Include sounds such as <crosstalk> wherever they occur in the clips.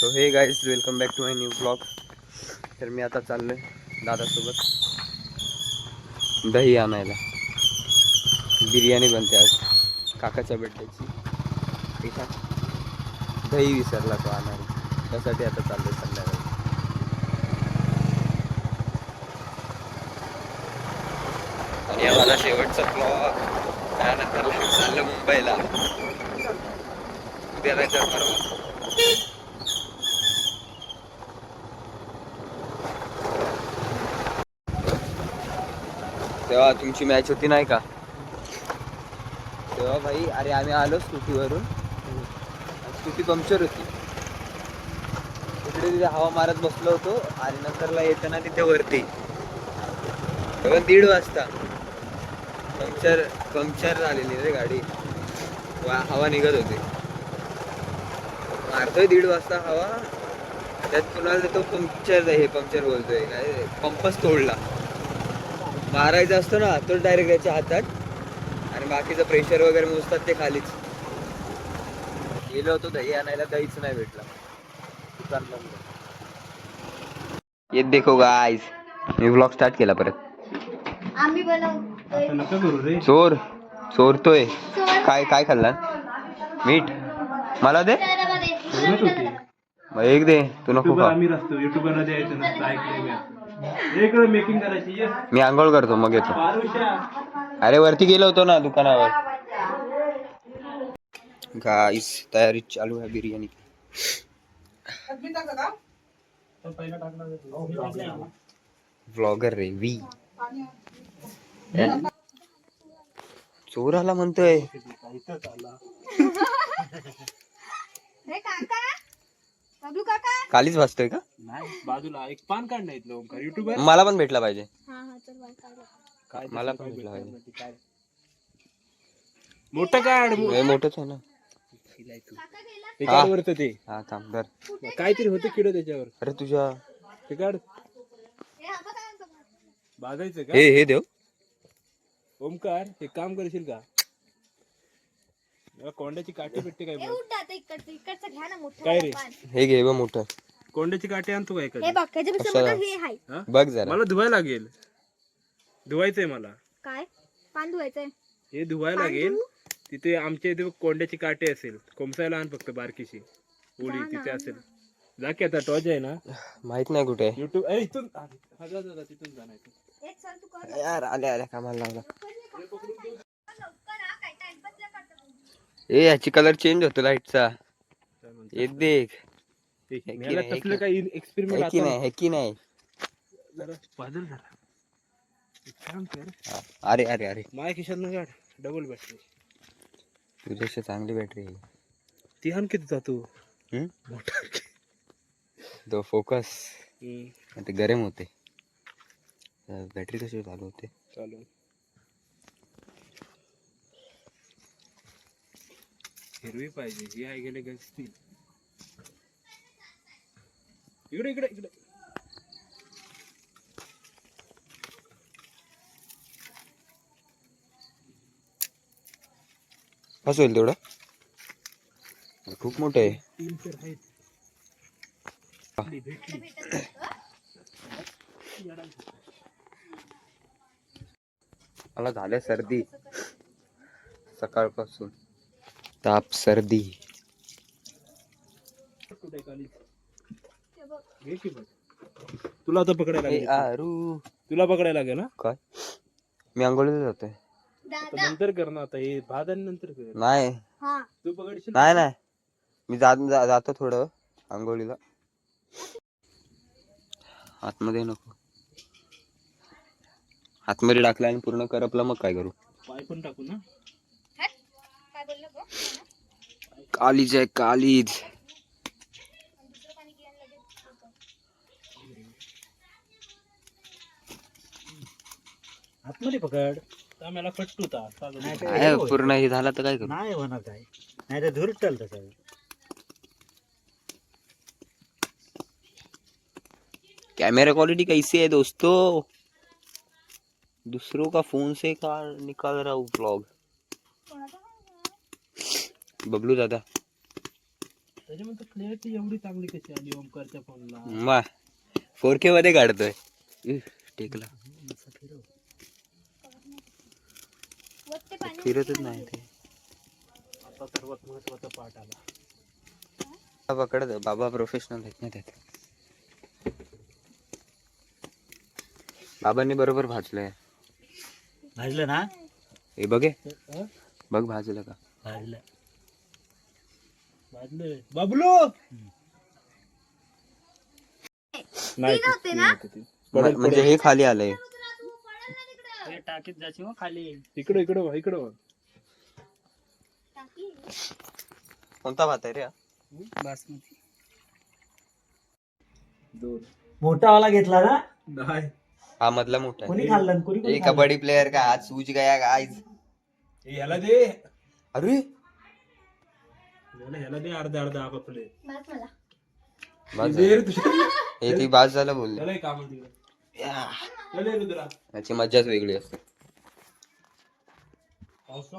So hey guys welcome back to my new blog तर मी आता चाललो आहे दादासोबत. दही आणायला. बिर्याणी बनते आज. काकाच्या बड्डेची ठीक आहे. दही विसरला तो आणायला. त्यासाठी आता चाललो आहे संध्याकाळी. आणि माझा शेवटचा ब्लॉग त्यानंतर चाललं मुंबईला. उद्या नाही तर परवा. तेव्हा तुमची मॅच होती नाही का? तेव्हा भाई अरे आम्ही आलो स्कूटीवरून. स्कूटी पंक्चर होती. तिकडे तिथे हवा मारत बसलो होतो. आणि नंतरला येताना तिथे वरती. तेव्हा दीड वाजता पंक्चर पंक्चर झालेली रे गाडी. वा- हवा निघत होती. मारतोय दीड वाजता हवा. त्यात कुणाला तो पंक्चर हे पंक्चर बोलतोय. काय पंपच तोडला. मारायचा असतो ना तो डायरेक्ट त्याच्या हातात. आणि बाकीचं प्रेशर वगैरे मोजतात ते खालीच. गेलो होतो दही आणायला दहीच नाही भेटला. दुकान बंद येत देखो गाईज मी ब्लॉग स्टार्ट केला परत. आम्ही बनवतोय चोर. चोरतोय. काय काय खाल्ला? मीठ. मला दे. एक दे. तू नको मी असं. इकडे मेकिंग करायची ये. मी आंघोळ करतो मग येतो. अरे वरती गेलो होतो ना दुकानावर. गाईस तयारी चालू आहे बिर्याणी. व्लॉगर रे वी. चोराला म्हणतोय. हे काका बबलू काका? कालीच वाचतोय का? नाही बाजूला एक पान काढणं इथलं ओमकार युट्यूबर मला पण भेटला पाहिजे. हा हा चल बाय काढू. काय मला पण भेटला पाहिजे. काय? मोठं काढ हे मोठंच आहे ना. ते काढ वरतं ते. हा थांब धर. काहीतरी होतं किड त्याच्यावर. अरे तुझ्या ते काढ. हे हा बघा का? हे हे देव. ओमकार एक काम करशील का? कोंड्याची काठी भेटते काय हे बघ इकडचं इकडचं घ्या ना मोठं काय रे? पान. हे घे बघ मोठं. कोंड्याची काठी आणतो काय हे बघ त्याच्यापेक्षा कशाला? मोठं हे आहे. हा? बघ जरा. मला धुवायला लागेल. धुवायचंय मला. काय? पान धुवायचंय. हे धुवायला लागेल. तिथे आमच्या इथे कोंड्याची काठी असेल. कोमसायला आण फक्त बारकीशी. ना, तिथे असेल. जा की आता टॉच आहे ना? माहीत नाही कुठे. आहे. युट्यूब इथून. हा, जा, जा, जा, तिथून जा नाही तर. चल तू कर. यार आल्या आल्या कामाला लागला लवकर हा काय टाइमपास नाही करता तुम्ही. ए याची कलर चेंज होतो लाईटचा? हे देख हे हे काही एक्सपेरिमेंट की नाही हे की नाही. एक अरे अरे अरे. माय खिशात काढ. डबल बॅटरी तुझ्याशी चांगली बॅटरी आहे. ती आण किती जातो? मोठा तो फोकस ते गरम होते. बॅटरी कशी चालू होते? चालू हिरवी पाहिजे ही आहे गेले गसतील इकडे इकडे इकडे. कसं होईल तेवढं? खूप मोठं आहे. तीन तर आहेत. भेटली, भेटली. मला झाल्या सर्दी. सकाळपासून. ताप सर्दी. तुला आता पकडायला लागेल. आरू. तुला पकडायला लागेल ना काय? मी आंघोळीला जातोय. दादा. नंतर कर ना आता हे भात आणि नंतर कर. नाही. हा. तू पकडशील नाही नाही. मी जात जा- जातो थोडं आंघोळीला. आतमध्ये नको. आतमध्ये टाकला आणि पूर्ण करपला मग काय करू? पाय पण टाकू ना. कालीज कालीज हे कर. पकड. आम्हाला कट्टू ता काय पूर्ण हे झालं तर काय करू? नाही होणार काय नाही तर तसं. कैमरा क्वालिटी कैसी है दोस्तों? दूसरों का फ़ोन से का निकाल रहा हूँ व्लॉग कोणाचा बबलू दादा. त्याच्यामध्ये क्लिअरिटी एवढी चांगली कशी आली ओमकारच्या फोनला मा फोर के मध्ये काढतोय. इह, टेकला. फिरतच नाही ते. आता सर्वात महत्त्वाचा पार्ट आला. बाबा पकडत बाबा प्रोफेशनल आहेत ना त्यात. बाबांनी बरोबर भाजलंय. भाजलं ना? हे बघे. बघ भाजलं का? भाजलं. बाबलो! नाही ती नव्हती ना? म- म्हणजे हे खाली आलंय. टाकीत जायची मग खाली. इकडं इकडं इकडं कोणता भात आहे रे हा? बासमती. दोन. मोठा वाला घेतला ना? नाही. हा मधला मोठा कोणी आहे खाल्लं आणि कोणी खाल्लं? कबड्डी प्लेअर का? आज सूज गया गाइस ए, ह्याला दे. अरे ह्याला ह्याला दे अर्धा अर्धा आपापले. बस मला. बस दे झालं. हे ती बाज झालं बोलले. त्याला काम तिकडे. या. चले रुद्रा. याची मज्जाच वेगळी असते.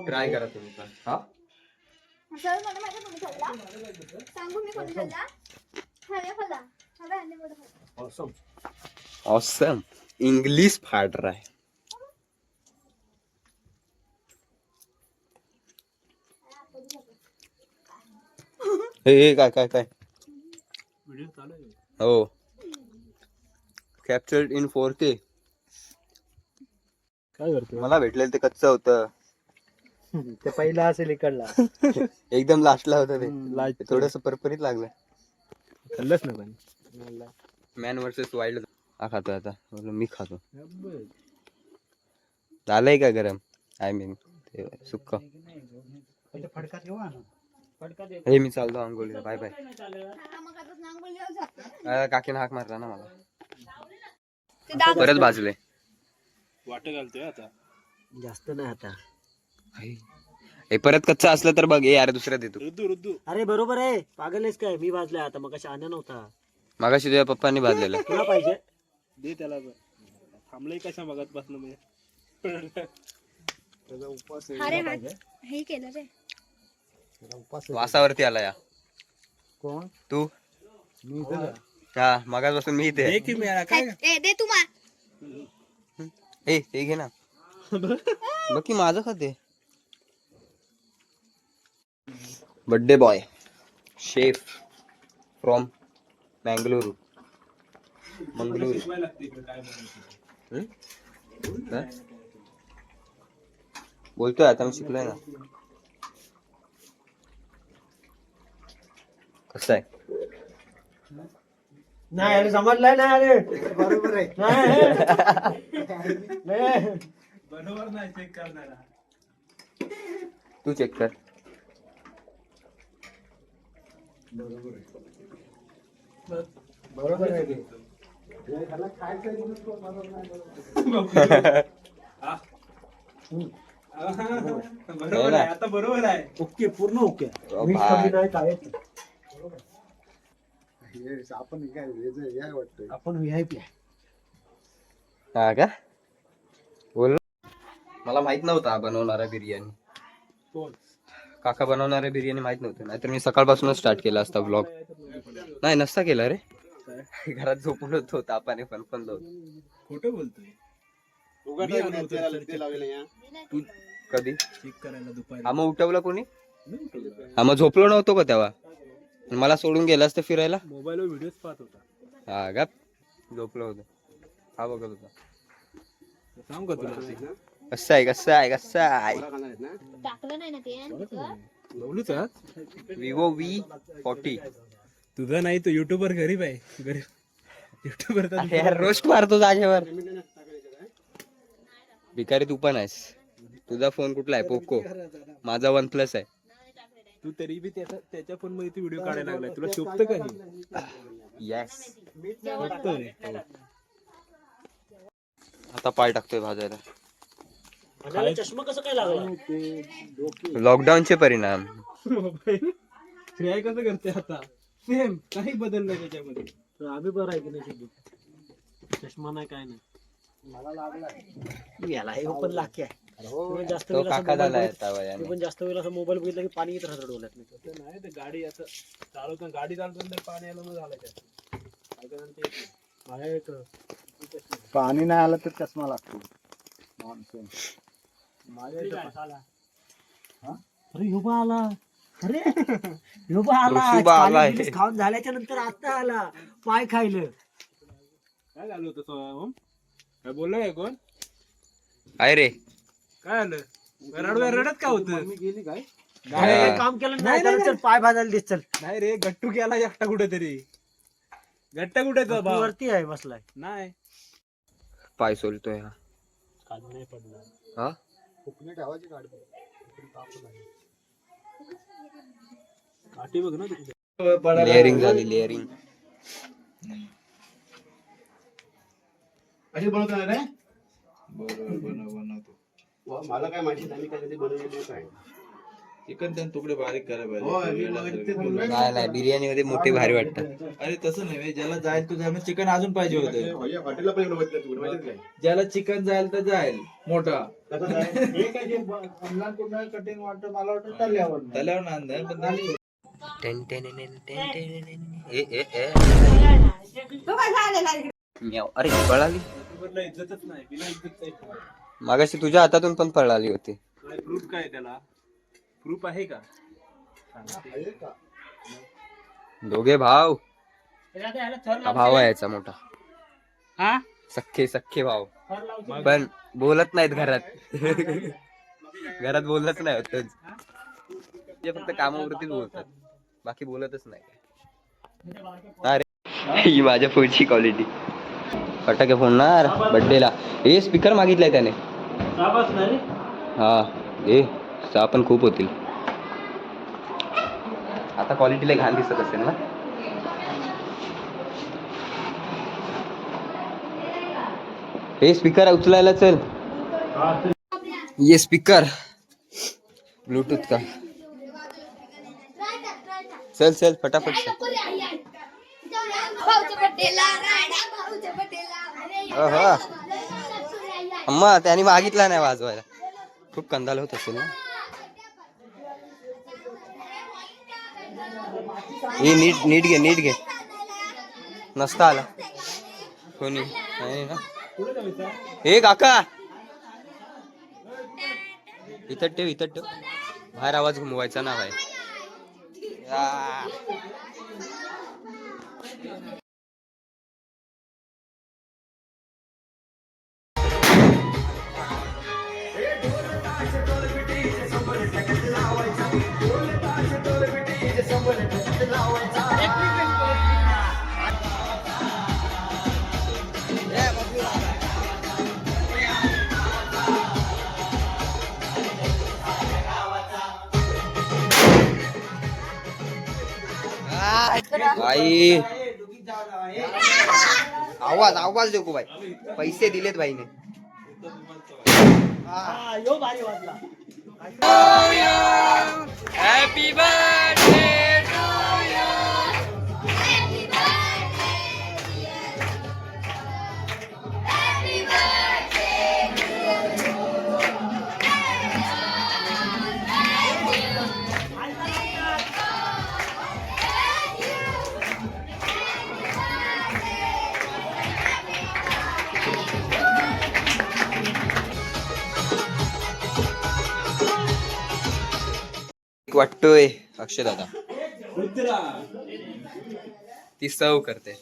ट्राय करा तुम्ही पण. हा? सर मला माहिती कोणी खाल्ला? सांगू मी कोणी खाल्ला? खाल्ला खाल्ला. खाल्ला आणि मोठं खाल्ला. ऑसम इंग्लिश फाड़ है काय काय काय? व्हिडिओ चालू आहे. हो. कॅप्चर्ड इन फोर के काय करतो मला भेटलेलं ते कच्चं होतं. ते पहिला असेल इकडला. <laughs> एकदम लास्टला होतं ते. थोडस परपरीत लागलं. खाल्लंच ना पण. मॅन वर्सेस वाईल्ड हा खातो आता. मी खातो. झालंय का गरम? आय मीन ते सुक्क. फडका ठेवा हे मी चालतो आंघोळीला. Bye bye. काकीने हाक मारला ना मला. परत भाजले. वाट घालतोय आता. जास्त नाही आता. हे परत कच्चं असलं तर बघ यार दुसऱ्या देतो रुद्दू रुद्दू. अरे बरोबर आहे. पागल आहेस काय? मी भाजलाय आता. मग आणा नव्हता. मागाशी तुझ्या पप्पांनी भाजलेलं. तुला पाहिजे. दे त्याला पण. थांबलंय कशा मगात बसणं म्हणजे अरे हात हे केलं रे. वासावरती आला या. कोण? तू? मी हा मगापासून मी इथे आहे. दे की मी काय? ए दे तू मा ए ते घे ना. बघ की माझं खाते. Birthday boy chef from Mangaluru बनायचं. काय? बोलतोय आता मी शिकलोय ना. कसं आहे? नाही अरे समजलंय ना अरे. बरोबर आहे. बरोबर नाही चेक करणारा. तू चेक कर. बरोबर आहे. हा. बरोबर आहे आता बरोबर आहे. ओके पूर्ण ओके. कमी नाही काय? आपण व्हीआयपी आहे हा का? बोल ना. मला माहीत नव्हता बनवणारा बिर्याणी. कोण? काका बनवणारा बिर्याणी माहीत नव्हतं. नाहीतर मी सकाळपासूनच स्टार्ट केला असता ब्लॉग नाही नसता केला रे. घरात झोपून होतो तापाने पण पण खोटं बोलतोय. तू कधी? करायला दुपारी. हा मग उठवलं कोणी. हा मग झोपलो नव्हतो का तेव्हा? मला सोडून गेलास तर फिरायला? मोबाईलवर व्हिडिओज पाहत होता. हा का? झोपलो होतो. हा बघत होता. सांग का तुला कसं आहे कसं आहे कसं आहे? टाकलं नाही ना ते आणि तिथं. बोलूच आज विवो व्ही फॉर्टी तुझा नाही तो युट्यूबर गरीब आहे. गरीब. युट्यूबर अरे यार रोस्ट मारतो जागेवर. भिकारी तू पण आहेस. तुझा फोन कुठला आहे? पोको. माझा वन प्लस आहे. तू तरी बी त्याचा त्याच्या फोनमध्ये तू व्हिडिओ काढायला लागलाय. तुला शोभतं का हे? येस. आता पाय टाकतोय भाजायला. आणि चष्मा कसं काय लागला? लॉकडाऊनचे परिणाम. मोबाईल श्रेय कसं करते आता? सेम काही बदल नाही त्याच्यामध्ये. तर आम्ही बरं आहे की नाही सिद्धू? चष्मा नाही काय नाही. मला लागला याला हे पण लाखे आहे. मी पण जास्त तो वेळ असं काका बघित- मी पण जास्त वेळ असं मोबाईल बघितला की पाणी येत राहतं डोळ्यात तसं नाही ते गाडी असं चालवताना गाडी चालवताना पाणी आलं मग झालं त्यात. माझ्या पाणी नाही आलं तर चष्मा लागतो. मान्सून माझ्या येतं अरे ह्यो आला. अरे ह्यो आला. ऋषुबा आलाय. बिलीस खाऊन झाल्याच्यानंतर आता आला. पाय खायलं. काय झालं होतं सो- ओम काय बोललं काय कोण? काय रे. काय आलं? रडू रडत का होत? गेली काय? हा. काम केलं नाही, नाही नाही, तर चल पाय भाजायला दिस चल. नाही रे गट्टू गेला एकटा कुठेतरी. गट्टा कुठे तो तू भाव वरती आहे बसलाय. नाही. पाय सोलतोय हा. नाही पडला हा? ठेवायची काठी बघ ना तू लेअरिंग झाली लेअरिंग अशी बनवतो रे? बनव बनवतो. मला काय माहिती कधी बनवलेली काय चिकन त्यान तुकडे बारीक करायला हो, पाहिजे बिर्याणी मध्ये मोठी भारी वाटतात अरे तसं नाही ज्याला जाईल तो जाईल चिकन अजून पाहिजे होतं काय ज्याला चिकन जाईल तर जाईल मोठा काय? हे काय कटिंग वाटतं मला वाटतं तल्यावर पण. अरे इज्जतच नाही बिना इज्जत मागाशी तुझ्या हातातून पण पळाली होती. प्रूफ काय त्याला? प्रूफ आहे का? दोघे भाव हा भाव आहे याचा मोठा. हा? सख्खे सख्खे भाव पण बोलत नाहीत घरात. <laughs> घरात बोलत नाही होत ते. फक्त कामावरतीच बोलतात. बाकी बोलतच नाही. अरे ही माझ्या फोनची क्वालिटी फटाके फोडणार बड्डेला हे स्पीकर मागितलाय त्याने. हा ए सहा पण खूप होतील. आता क्वालिटीला घाण दिसत असेल ना. हे स्पीकर उचलायला चल. ये स्पीकर ब्लूटूथ का? चल चल फटाफट चल. मग त्यांनी त्याने मागितला नाही वाजवायला. खूप कंदाल होत असेल ना? हे नीट नीट घे नीट घे. नसता आला. कोणी? नाही ना? हे काका! इथं ठेव इथं ठेव. बाहेर आवाज घुमवायचा ना भाई. भाई आवाज आवाज देखो भाई. पैसे दिलेत भाईने. यो भारी वाजला हॅपी बर्थडे वाटतोय अक्षय दादा. ती सर्व करते.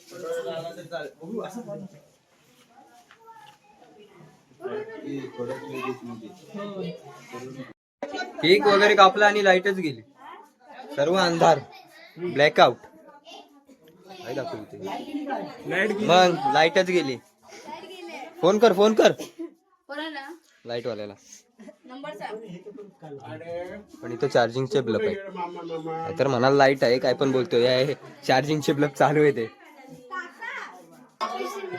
केक वगैरे कापला आणि लाईटच गेली. सर्व अंधार. ब्लॅकआउट काय दाखवते मग लाईटच गेली. फोन कर फोन कर. लाइट वाल्याला पण इथं चार्जिंगचे ब्लब आहे तर म्हणाल लाइट आहे काय पण बोलतोय. चार्जिंगचे ब्लब चालू आहे ते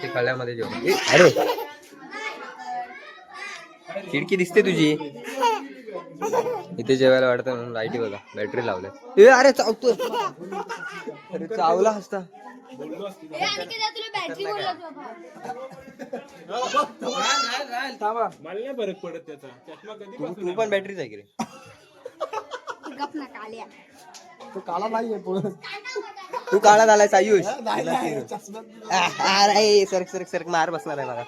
कळ्यामध्ये जेवण. अरे. खिडकी दिसते तुझी. इथे जेवायला वाटतं म्हणून लाईटी बघा बॅटरी लावल्या ए अरे चावतो अरे चावला असता. मला नाही फरक पडत त्याचा. चष्मा कधी तू तू पण बॅटरीच आहे की रे? गप ना काल्या. तो काला नाहीये पण तू काळा झालाय आयुष. अरे सरक सरक सरक मार बसणार आहे मला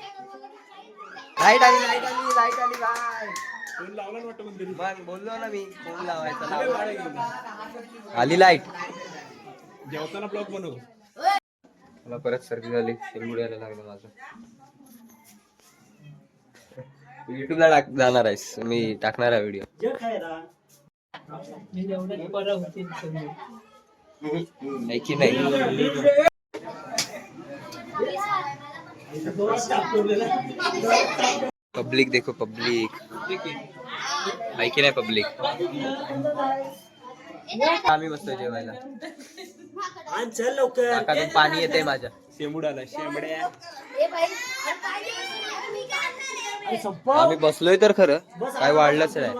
लाइट आली लाइट आली लाइट आली बाय फोन लावला ना वाटतं कोणतरी मग बोललो ना मी फोन लावायचा लय लाव. भाडं घेऊन. आली लाइट जेवताना ब्लॉग बनव मला परत सर्दी झाली शिरमुड्याला लागलं माझं युट्यूबला टाक जाणार आहेस मी टाकणार आहे व्हिडिओ की नाही पब्लिक देखो पब्लिक आहे की नाही पब्लिक आम्ही बसतो जेवायला. आण चल लवकर. नाकातून पाणी येते माझ्या. आहे? संपा आम्ही बसलोय तर खरं. काय वाढलंच नाही.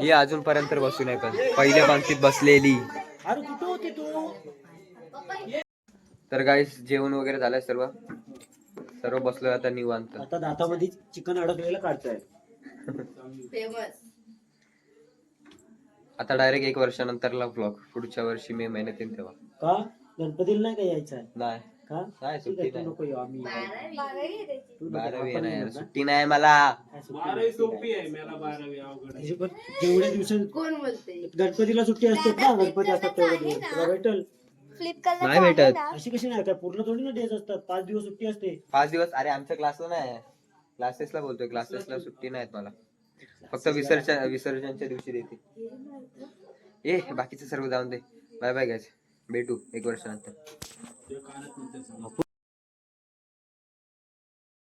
ही अजूनपर्यंत बसू नाही पण. पहिल्या पंक्तीत बसलेली. अरे कुठं होती तू? तर काय जेवण वगैरे झालंय सर्व? सर्व बसलोय आता निवांत. आता दातामध्ये चिकन अडकलेलं काढताय. आता डायरेक्ट एक वर्षानंतरला ब्लॉग पुढच्या वर्षी मे महिन्यात येईल तेव्हा. का? गणपतीला नाही का यायचं आहे नाही. का? ठीक सुट्टी आहे, तू नाही. नको येऊ आम्ही बारावी. आहे त्याची. तू नको, बारावी आपण आहे ना येऊ यार, ना. सुट्टी नाही मला. काय सुट्टी बारावी नाही, सोपी आहे मला बारावी अवघड आहे. त्याची पण जेवढ्या दिवसात कोण बोलते गणपतीला सुट्टी असते ना गणपती असतात तेवढे दिवस. तुला भेटल? फ्लिप करला नाही भेटत. अशी कशी नाही काय पूर्ण थोडी ना डेज असतात. पाच दिवस सुट्टी असते. पाच दिवस? अरे आमच्या क्लासला नाही. क्लासेसला बोलतोय. क्लासेसला सुट्टी नाहीत मला. फक्त विसर्जन विसर्जनच्या दिवशी देते. ए बाकीचे सर्व जाऊन दे. बाय बाय गायच भेटू एक वर्षानंतर.